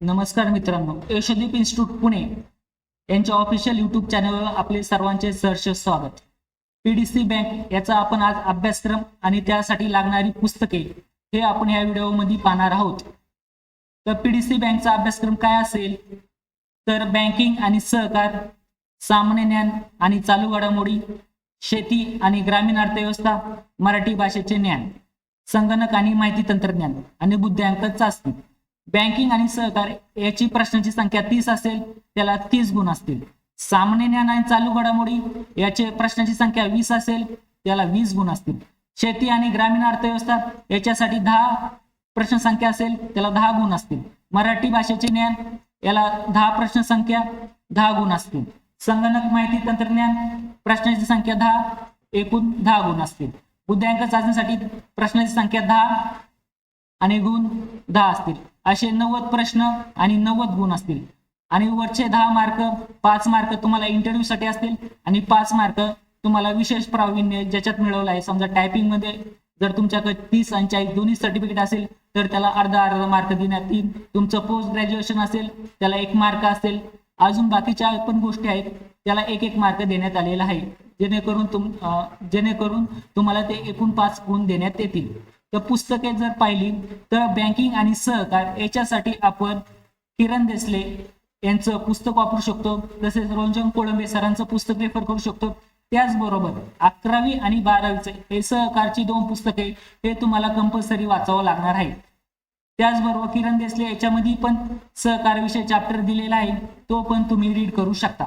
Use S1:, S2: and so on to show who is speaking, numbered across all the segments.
S1: नमस्कार मित्रांनो यशदीप इन्स्टिट्यूट पुणे यांच्या ऑफिशियल युट्यूब चॅनलवर आपले सर्वांचे सहर्ष स्वागत. पीडीसी बँक याचा आपण आज अभ्यासक्रम आणि त्यासाठी लागणारी पुस्तके हे आपण या व्हिडिओमध्ये पाहणार आहोत. तर पीडीसी बँकचा अभ्यासक्रम काय असेल? तर बँकिंग आणि सहकार सामान्य ज्ञान आणि चालू घडामोडी शेती आणि ग्रामीण अर्थव्यवस्था मराठी भाषेचे ज्ञान संगणक आणि माहिती तंत्रज्ञान आणि बुद्ध्यांक चाचणी बँकिंग आणि सहकार याची प्रश्नांची संख्या तीस असेल त्याला तीस गुण असतील. सामान्य ज्ञान आणि चालू घडामोडी याचे प्रश्नांची संख्या वीस असेल त्याला वीस गुण असतील. शेती आणि ग्रामीण अर्थव्यवस्था याच्यासाठी दहा प्रश्न संख्या असेल त्याला दहा गुण असतील. मराठी भाषेचे ज्ञान याला दहा प्रश्न संख्या दहा गुण असतील. संगणक माहिती तंत्रज्ञान प्रश्नांची संख्या दहा एकूण दहा गुण असतील. बुद्ध्यांक चाचणीसाठी प्रश्नांची संख्या दहा आणि गुण दहा असतील. असे नव्वद प्रश्न आणि नव्वद गुण असतील. आणि वरचे दहा मार्क पाच मार्क तुम्हाला इंटरव्ह्यू साठी असतील आणि पाच मार्क तुम्हाला विशेष प्रावीण्य ज्याच्यात मिळवलं आहे. समजा टायपिंगमध्ये जर तुमच्याकडे तीस आणि चाळीस दोन्ही सर्टिफिकेट असेल तर त्याला अर्धा अर्धा मार्क देण्यात येईल. तुमचं पोस्ट ग्रॅज्युएशन असेल त्याला एक मार्क असेल. अजून बाकीच्या पण गोष्टी आहेत त्याला एक एक मार्क देण्यात आलेला आहे. जेणेकरून तुम जेणेकरून तुम्हाला ते एकूण पाच गुण देण्यात येतील. तर पुस्तके जर पाहिली तर बँकिंग आणि सहकार याच्यासाठी आपण किरण देसले यांचं पुस्तक वापरू शकतो. तसेच रोंजन कोळंबे सरांचं पुस्तक रेफर करू शकतो. त्याचबरोबर अकरावी आणि बारावीचे हे सहकारची दोन पुस्तके हे तुम्हाला कंपल्सरी वाचावं लागणार आहे. त्याचबरोबर किरण देसले याच्यामध्ये पण सहकार विषय चॅप्टर दिलेला आहे. तो पण तुम्ही रीड करू शकता.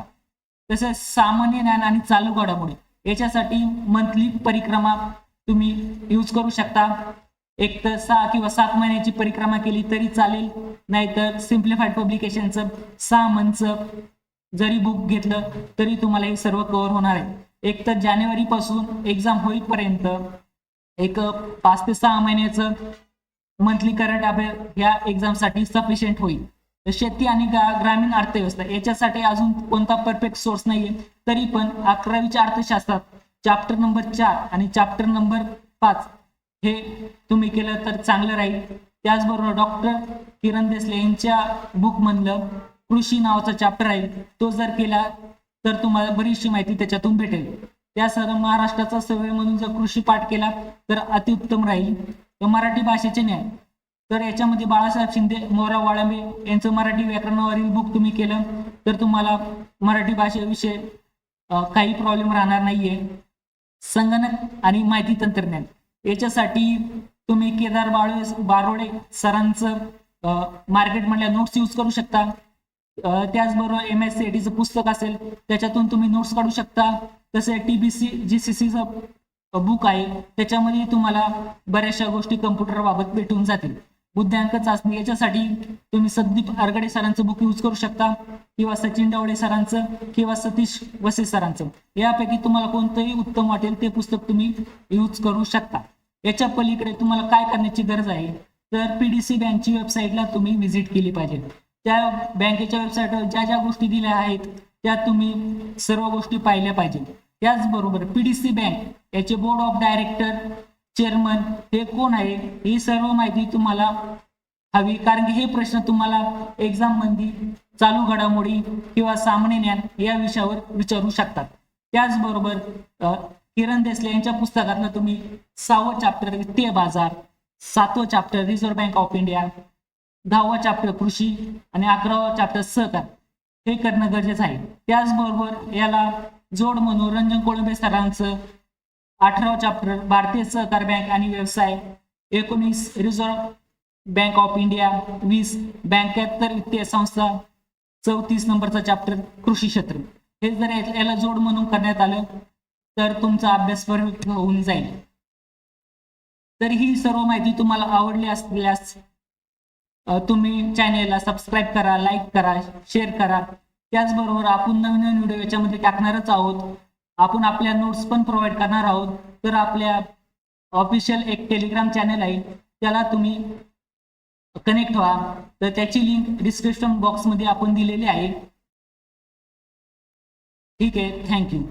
S1: तसेच सामान्य ज्ञान आणि चालू घडामोडी याच्यासाठी मंथली परिक्रमा तुम्ही यूज करू शकता. एक तर सहा किंवा सात महिन्याची परिक्रमा केली तरी चालेल. नाहीतर सिम्प्लिफाईड पब्लिकेशनचं सहा मंथचं जरी बुक घेतलं तरी तुम्हाला हे सर्व कव्हर होणार आहे. एक तर जानेवारी पासून एक्झाम होईपर्यंत एक पाच ते सहा महिन्याचं मंथली करंट अफेअर ह्या एक्झामसाठी सफिशियंट होईल. शेती आणि ग्रामीण अर्थव्यवस्था याच्यासाठी अजून कोणता परफेक्ट सोर्स नाहीये. तरी पण अकरावीच्या अर्थशास्त्रात चॅप्टर नंबर चार आणि चॅप्टर नंबर पाच हे तुम्ही केलं तर चांगलं राहील. त्याचबरोबर डॉक्टर किरण देसले यांच्या बुकमधलं कृषी नावाचा चॅप्टर आहे. तो जर केला तर तुम्हाला बरीचशी माहिती त्याच्यातून भेटेल. त्यासह महाराष्ट्राचा सवय म्हणून जर कृषी पाठ केला तर अतिउत्तम राहील. तर मराठी भाषेचे ज्ञान तर याच्यामध्ये बाळासाहेब शिंदे मोरा वाळंबे यांचं मराठी व्याकरणावरील बुक तुम्ही केलं तर तुम्हाला मराठी भाषेविषयी काही प्रॉब्लेम राहणार नाहीये. संगणक आणि माहिती तंत्रज्ञान. याच्यासाठी तुम्ही केदार बाळे बारोडे सरांचं मार्केटमधल्या नोट्स यूज करू शकता. त्याचबरोबर एम एस सी टीचं पुस्तक असेल त्याच्यातून तुम्ही नोट्स काढू शकता. तसे टीबीसी जी सी सीचं बुक आहे. त्याच्यामध्ये तुम्हाला बऱ्याचशा गोष्टी कम्प्युटर बाबत भेटून जातील. बुद्ध्यांक चाचणी याच्यासाठी तुम्ही संदीप आरगडे सरांचं बुक यूज करू शकता किंवा सचिन डावडे सरांचं किंवा सतीश वसे सरांचं. यापैकी तुम्हाला कोणतंही उत्तम वाटेल ते पुस्तक तुम्ही यूज करू शकता. याच्या पलीकडे तुम्हाला काय करण्याची गरज आहे? तर पीडीसी बँकची वेबसाईटला तुम्ही व्हिजिट केली पाहिजे. त्या बँकेच्या वेबसाईटवर ज्या ज्या गोष्टी दिल्या आहेत त्या तुम्ही सर्व गोष्टी पाहिल्या पाहिजे त्याचबरोबर पीडीसी बँक याचे बोर्ड ऑफ डायरेक्टर चेअरमन हे कोण आहे? ही सर्व माहिती तुम्हाला हवी. कारण की हे प्रश्न तुम्हाला एक्झाममध्ये चालू घडामोडी किंवा सामान्य ज्ञान या विषयावर विचारू शकतात. त्याचबरोबर किरण देसले यांच्या पुस्तकातलं तुम्ही सहावं चॅप्टर वित्तीय बाजार सातवं chapter reserve bank of India दहावा चॅप्टर कृषी आणि अकरावा चॅप्टर सहकार. हे करणं गरजेचं आहे. त्याचबरोबर याला जोड म्हणून रंजन कोळंबे सरांचं अठरावा चॅप्टर भारतीय सहकार बँक आणि व्यवसाय. एकोणीस रिझर्व्ह बँक ऑफ इंडिया वीस बँकेतर वित्तीय संस्था चौतीस नंबरचा चॅप्टर कृषी क्षेत्र. हे जर याला जोड म्हणून करण्यात आलं तर तुमचा अभ्यास परफेक्ट होऊन जाईल. तर ही सर्व माहिती तुम्हाला आवडली असल्यास तुम्ही चॅनेलला सबस्क्राईब करा लाईक करा शेअर करा. त्याचबरोबर आपण नवीन नवीन व्हिडिओ याच्यामध्ये टाकणारच आहोत. आपण आपल्या नोट्स पण प्रोव्हाइड करणार आहोत. तर आपल्या ऑफिशियल एक टेलिग्राम चॅनल आहे. त्याला तुम्ही कनेक्ट व्हा. तर त्याची लिंक डिस्क्रिप्शन बॉक्समध्ये आपण दिलेली आहे. ठीक आहे. थँक्यू